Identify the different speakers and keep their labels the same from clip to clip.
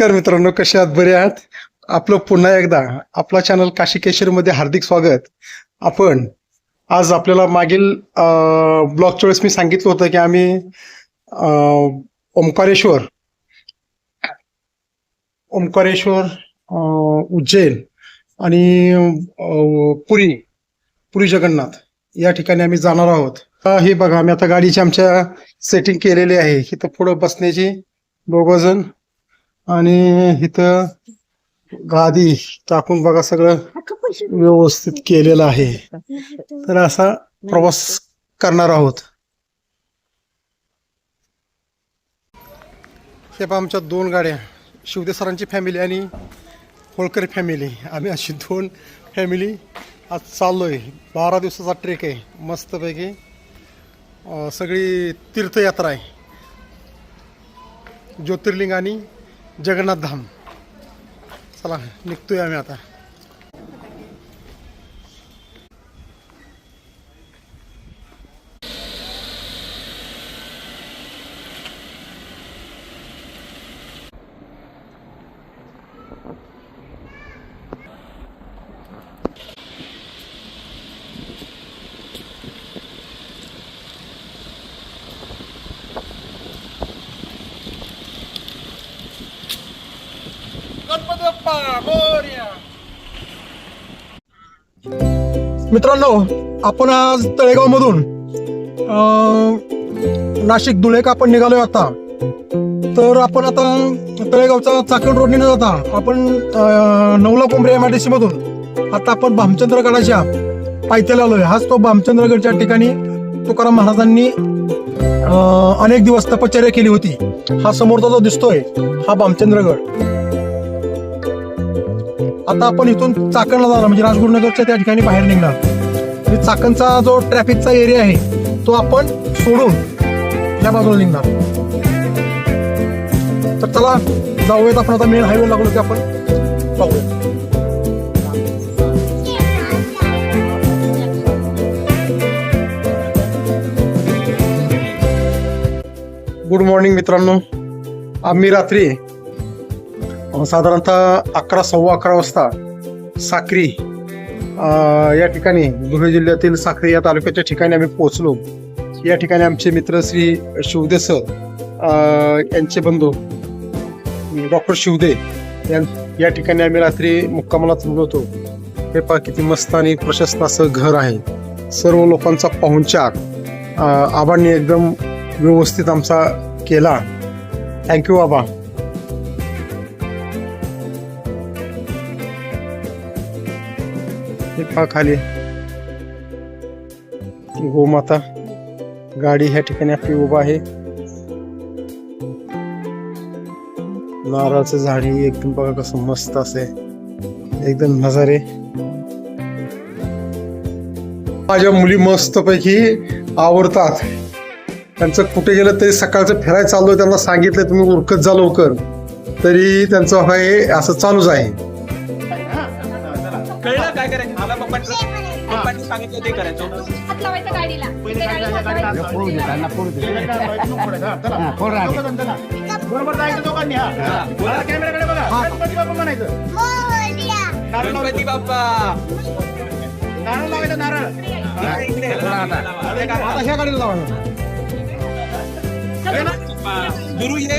Speaker 1: नमस्कार मित्रांनो कसे आहात? बरे आहात? आपलं पुन्हा एकदा आपला चॅनल काशी केशरमध्ये हार्दिक स्वागत. आपण आज आपल्याला मागील ब्लॉगच्या वेळेस मी सांगितलं होतं की आम्ही ओंकारेश्वर ओंकारेश्वर उज्जैन आणि पुरी पुरी जगन्नाथ या ठिकाणी आम्ही जाणार आहोत. हे बघा आम्ही आता गाडीची आमच्या सेटिंग केलेली आहे. इथं पुढं बसण्याची दोघं जण आणि इथं गादी टाकून बघा सगळं व्यवस्थित केलेलं आहे. तर असा प्रवास करणार आहोत. हे पहा आमच्या दोन गाड्या शिवदे सरांची फॅमिली आणि होळकर फॅमिली आम्ही अशी दोन फॅमिली आज चाललोय. बारा दिवसाचा ट्रेक आहे मस्तपैकी सगळी तीर्थयात्रा आहे. ज्योतिर्लिंग आणि जगन्नाथ धाम. चला निघतोय आम्ही आता. मित्रांनो आपण आज तळेगाव मधून नाशिक धुळे का आपण निघालोय आता? तर आपण आता तळेगावचा चाकण रोडने न जाता आपण नवला कोंबरे एम आय डी सी मधून आता आपण भामचंद्रगडाच्या पायथ्याला आलोय. हाच तो भामचंद्रगडच्या ठिकाणी तुकाराम महाराजांनी अनेक दिवस तपश्चर्या केली होती. हा समोरचा जो दिसतोय हा भामचंद्रगड. आता आपण इथून चाकणला जाणार म्हणजे राजगुरुनगरच्या त्या ठिकाणी बाहेर निघणार. म्हणजे चाकणचा जो ट्रॅफिकचा एरिया आहे तो आपण सोडून या बाजूला निघणार. तर चला जाऊयात आपण आता मेन हायवे लागलो की आपण पाहूया. गुड मॉर्निंग मित्रांनो. आम्ही रात्री साधारणतः अकरा सव्वा अकरा वाजता साक्री या ठिकाणी धुळे जिल्ह्यातील साक्री या तालुक्याच्या ठिकाणी आम्ही पोहोचलो. या ठिकाणी आमचे मित्र श्री शिवदे सर यांचे बंधू डॉक्टर शिवदे यां- या ठिकाणी आम्ही रात्री मुक्कामाला थांबलो होतो. हे पहा किती मस्त आणि प्रशस्त असं घर आहे. सर्व लोकांचा पाहुणचार आबांनी एकदम व्यवस्थित आमचा केला. थँक्यू आबा. हे पहा खाली. गोमाता गाडी ह्या ठिकाणी आपली उभा आहे. नारळाचं झाड हे एकदम बघा कसं मस्त असे एकदम नजारे. माझ्या मुली मस्त पैकी आवडतात त्यांचं कुठे गेलं तरी सकाळचं फिरायला चाललोय त्यांना सांगितलं तुम्ही उरकत जा लवकर. तरी त्यांचं हे असं चालूच आहे.
Speaker 2: मला पप्पांनी सांगितलं ते करायचं.
Speaker 3: हात लावायचं गाडीला. इथे गाडी हात लावायचं.
Speaker 4: बरोबर जायचं दोघांनी हा. मला कॅमेराकडे बघा. गणपती बाप्पा म्हणायचं. नारळ लावायचं.
Speaker 2: गणपती बाप्पा
Speaker 4: नारळ लावायचं नारळ.
Speaker 2: हा, इकडे.
Speaker 1: आता. ह्या गाडीला लावा.
Speaker 2: ये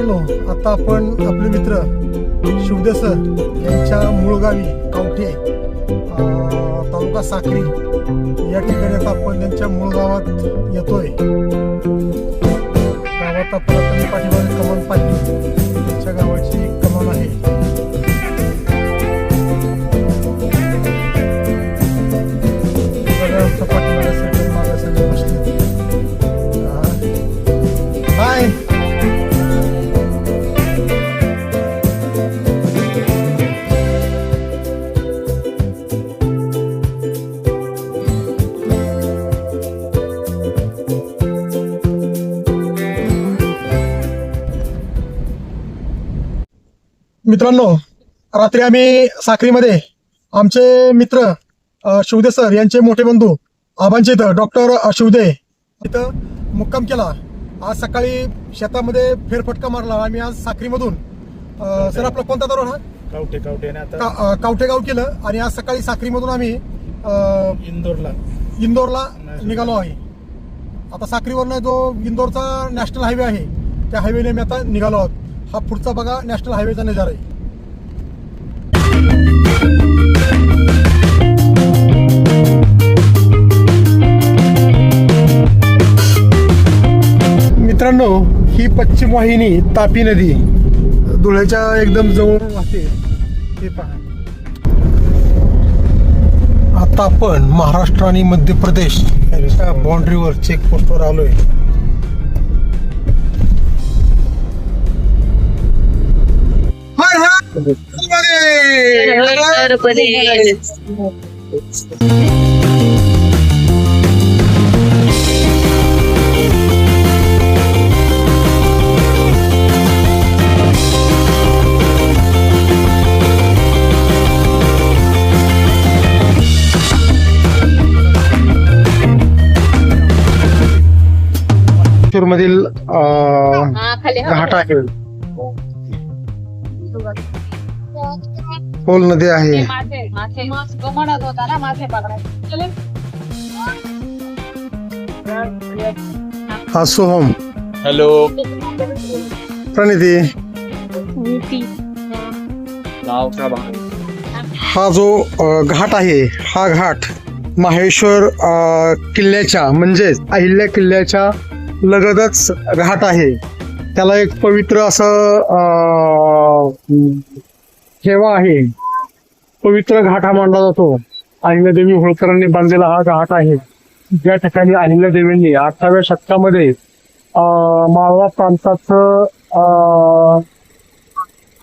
Speaker 1: मित्रांनो आता आपण आपले मित्र शिवदे सर यांच्या मूळ गावी कावठी तालुका साखरी या ठिकाणी आता आपण त्यांच्या मूळ गावात येतोय. गावात आपण पाठीमागे कमल पाटील त्यांच्या गावाची मित्रांनो रात्री आम्ही साखरीमध्ये आमचे मित्र शिवदे सर यांचे मोठे बंधू आबांचे इथं डॉक्टर शिवदे इथं मुक्काम केला. आज सकाळी शेतामध्ये फेरफटका मारला आम्ही आज साखरीमधून सर आपला कोणता दरवाजा
Speaker 4: कावटे कावटे आणि आता
Speaker 1: का- अ, कावठेगाव केलं आणि आज सकाळी साखरीमधून आम्ही
Speaker 4: इंदोरला.
Speaker 1: इंदोरला निघालो आहे. आता साखरीवरनं जो इंदोरचा नॅशनल हायवे आहे त्या हायवेने मी आता निघालो आहोत. हा पुढचा बघा नॅशनल हायवेचा नजारा आहे. मित्रांनो ही पश्चिम वाहिनी तापी नदी. धुळ्याच्या एकदम जवळ वाहते. हे पहा. आता आपण महाराष्ट्र आणि मध्य प्रदेश यांच्या चेक चेकपोस्टवर आलोय. हर नर्मदे! मधील घाट आहे खोल नदी आहे.
Speaker 3: मासे मासे तो म्हणत होता ना मासे पकडायचे.
Speaker 1: हा सोहम.
Speaker 2: हॅलो.
Speaker 1: प्रणिती.
Speaker 2: नाव का बा
Speaker 1: हा जो अ, घाट आहे हा घाट माहेश्वर अ, किल्ल्याच्या म्हणजेच अहिल्या किल्ल्याच्या लगतच घाट आहे. त्याला एक पवित्र असं अ, ठेवा आहे. पवित्र घाट हा मानला जातो. अहिल्यादेवी होळकरांनी बांधलेला हा घाट आहे. ज्या ठिकाणी अहिल्यादेवींनी अठराव्या शतकामध्ये मालवा प्रांताचं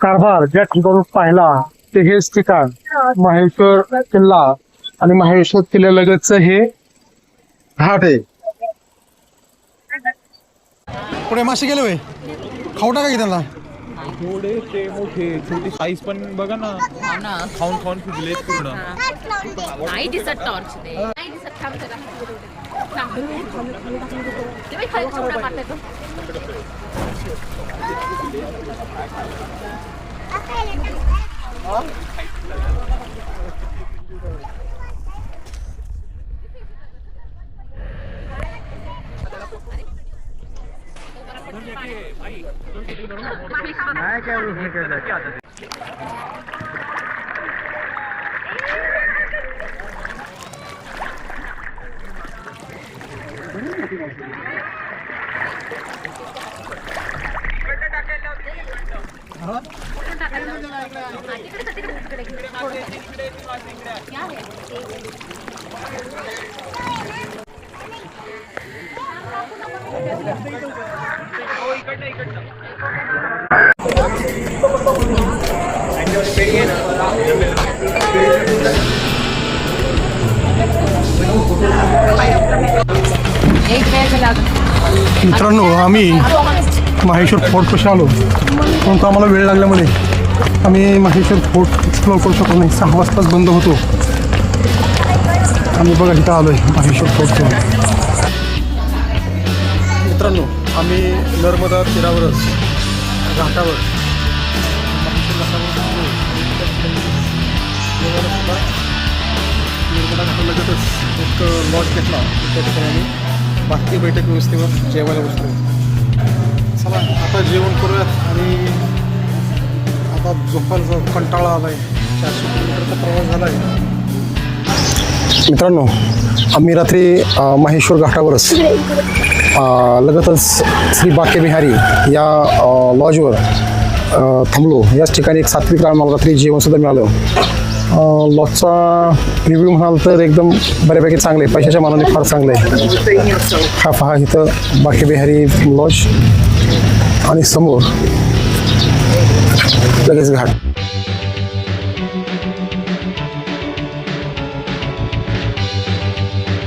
Speaker 1: कारभार ज्या ठिकाणून पाहिला ते हेच ठिकाण माहेश्वर किल्ला आणि माहेश्वर किल्ल्यालगतच हे घाट आहे. पुढे मासे गेले खाऊ टाका की त्यांना?
Speaker 2: थोडे ते मोठे छोटी साईज पण बघा ना. खाऊन खाऊन फुगलेत पूर्ण
Speaker 3: नाही दिसत टॉर्च नाही दिसत. थांब जरा. थांब. ते बाई खाली चिवडा मारलाय तो. मैं क्या उसमें क्या Thank you.
Speaker 1: मित्रांनो आम्ही माहेश्वर फोर्ट कसे आलो. परंतु आम्हाला वेळ लागल्यामुळे आम्ही माहेश्वर फोर्ट एक्सप्लोर करू शकलो नाही. सहा वाजताच बंद होतो. आम्ही बघा इथं आलो आहे माहेश्वर फोर्ट मित्रांनो आम्ही नर्मदा तीरावरच घाटावर. सुद्धा नर्मदा घाटालगतच एक लॉज घेतला. त्या ठिकाणी आम्ही भारतीय बैठक व्यवस्थेवर जेवायला बसलो. चला आता जेवण करूयात आणि आता झोपायचा कंटाळा आलाय. चारशे किलोमीटरचा प्रवास झाला आहे मित्रांनो आम्ही रात्री माहेश्वर घाटावरच लगतच श्री बाक्यविहारी या लॉजवर थांबलो. याच ठिकाणी एक सात्विक राम मला रात्री जेवणसुद्धा मिळालं. लॉजचा रिव्ह्यू म्हणाल तर एकदम बऱ्यापैकी चांगलं. आहे पैशाच्या मानाने फार चांगलं. आहे हा पहा इथं बाक्यविहारी लॉज आणि समोर लगेच घाट.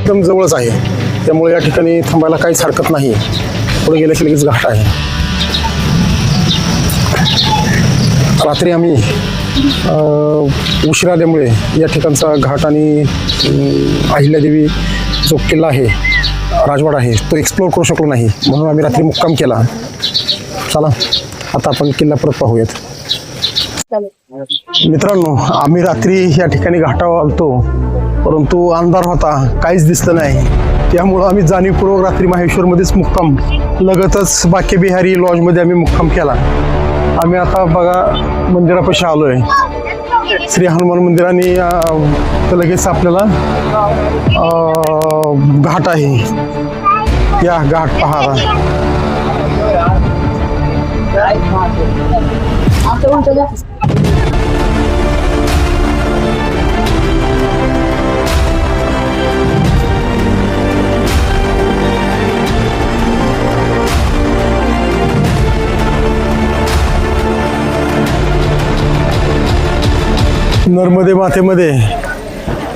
Speaker 1: एकदम जवळच आहे. त्यामुळे या ठिकाणी थांबायला काहीच हरकत नाही पुढे गेल्याची लगेच घाट आहे. रात्री आम्ही अ, उशीर आल्यामुळे या ठिकाणचा घाट आणि अहिल्यादेवी जो किल्ला आहे राजवाडा आहे तो एक्सप्लोअर करू शकलो नाही. म्हणून आम्ही रात्री मुक्काम केला. चला आता आपण किल्ला परत पाहूयात. मित्रांनो आम्ही रात्री या ठिकाणी घाटावर आलतो. परंतु अंधार होता काहीच दिसलं नाही. त्यामुळं आम्ही जाणीवपूर्वक रात्री माहेश्वरमध्येच मुक्काम लगतच बाकेबिहारी लॉजमध्ये आम्ही मुक्काम केला. आम्ही आता बघा मंदिरापाशी आलोय. श्री हनुमान मंदिराने लगेच आपल्याला घाट आहे. या घाट पहा नर्मदे माथेमध्ये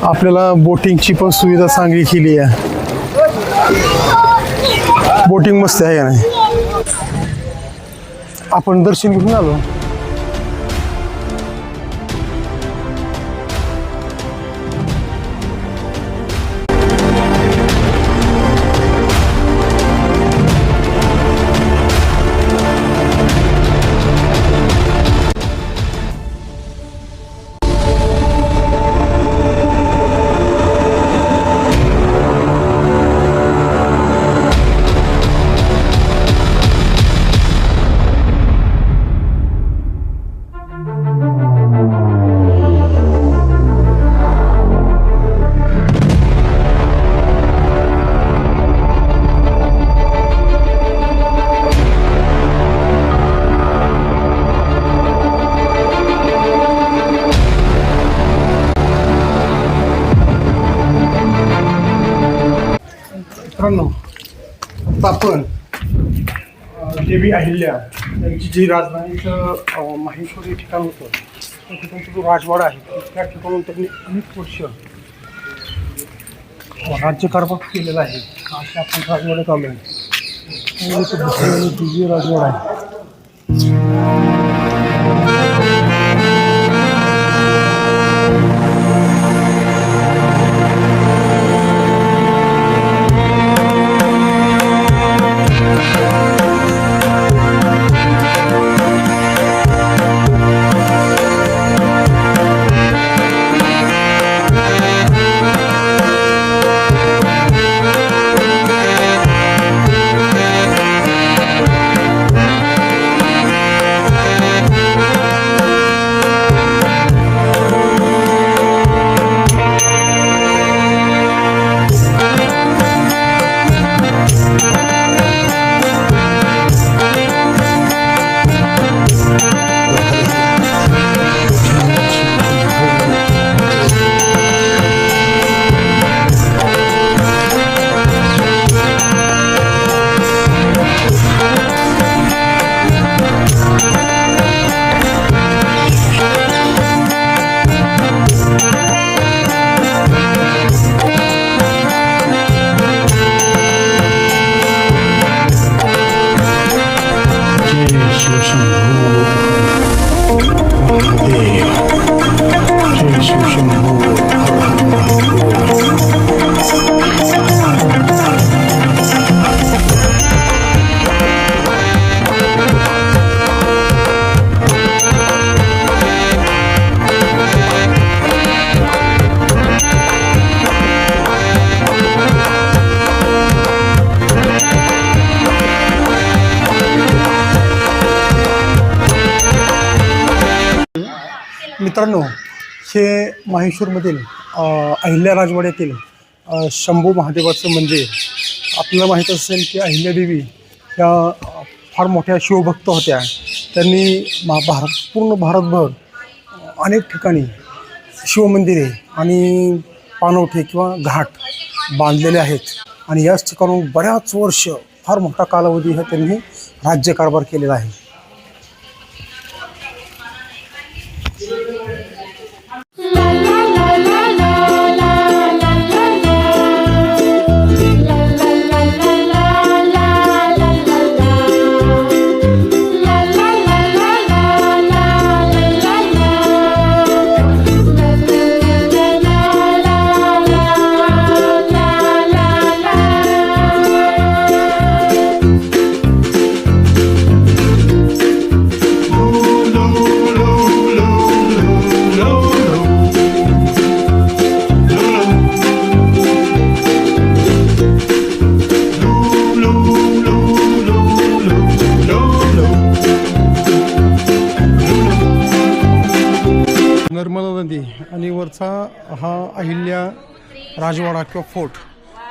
Speaker 1: आपल्याला बोटिंगची पण सुविधा चांगली केली आहे. बोटिंग मस्त आहे का नाही? आपण दर्शन घेऊन आलो. अहिल्या यांची जी राजधानीचं माहेश्वर हे ठिकाण होतं त्या ठिकाणचा जो राजवाडा आहे त्या ठिकाणून त्यांनी अनेक वर्ष राज्यकारभार केलेला आहे. असे आपण राजवाड्यात चालू आहे दिव्य राजवाडा आहे. मित्रांनो हे माहेश्वरमधील अहिल्या राजवाड्यातील शंभू महादेवाचं मंदिर. आपल्याला माहीत असेल की अहिल्यादेवी ह्या फार मोठ्या शिवभक्त होत्या. त्यांनी मा भारत पूर्ण भारतभर अनेक ठिकाणी शिवमंदिरे आणि पानवठे किंवा घाट बांधलेले आहेत. आणि याच ठिकाणून बऱ्याच वर्ष फार मोठा कालावधी हा त्यांनी राज्यकारभार केलेला आहे. राजवाडा किंवा फोर्ट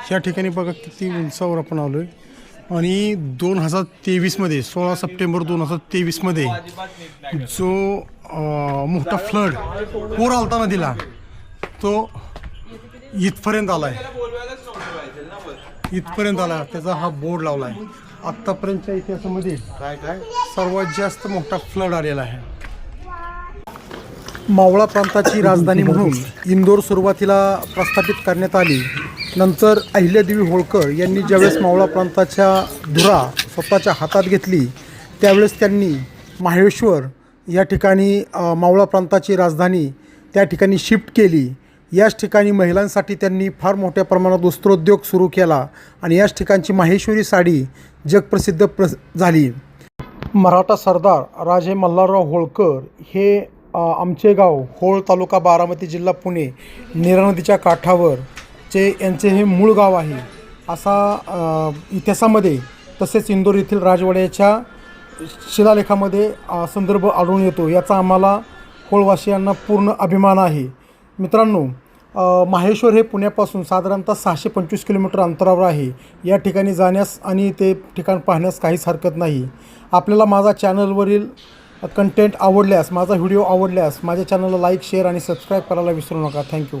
Speaker 1: ह्या ठिकाणी बघा किती उंचावर आपण आलो आहे आणि दोन हजार तेवीसमध्ये सोळा सप्टेंबर दोन हजार तेवीसमध्ये जो मोठा फ्लड पूर आलता नदीला तो इथपर्यंत आला आहे इथपर्यंत आला त्याचा हा बोर्ड लावला आहे आत्तापर्यंतच्या इतिहासामध्ये सर्वात जास्त मोठा फ्लड आलेला आहे. मावळा प्रांताची राजधानी म्हणून इंदोर सुरुवातीला प्रस्थापित करण्यात आली. नंतर अहिल्यादेवी होळकर यांनी ज्यावेळेस मावळा प्रांताच्या धुरा स्वतःच्या हातात घेतली त्यावेळेस त्यांनी माहेश्वर या ठिकाणी मावळा प्रांताची राजधानी त्या ठिकाणी शिफ्ट केली. याच ठिकाणी महिलांसाठी त्यांनी फार मोठ्या प्रमाणात वस्त्रोद्योग सुरू केला आणि याच ठिकाणची माहेश्वरी साडी जगप्रसिद्ध प्र झाली. मराठा सरदार राजे मल्हारराव होळकर हे आमचे गाव होळ तालुका बारामती जिल्हा पुणे नीरा नदीच्या काठावर चे यांचे हे मूळ गाव आहे असा इतिहासामध्ये तसेच इंदोर येथील राजवाड्याच्या शिलालेखामध्ये संदर्भ आढळून येतो. याचा आम्हाला होळवासियांना पूर्ण अभिमान आहे. मित्रांनो माहेश्वर हे पुण्यापासून साधारणतः सहाशे पंचवीस किलोमीटर अंतरावर आहे. या ठिकाणी जाण्यास आणि ते ठिकाण पाहण्यास काहीच हरकत नाही. आपल्याला माझा चॅनलवरील कंटेंट आवडल्यास माझा व्हिडिओ आवडल्यास माझ्या चॅनलला लाईक शेअर आणि सबस्क्राईब करायला विसरू नका. थँक्यू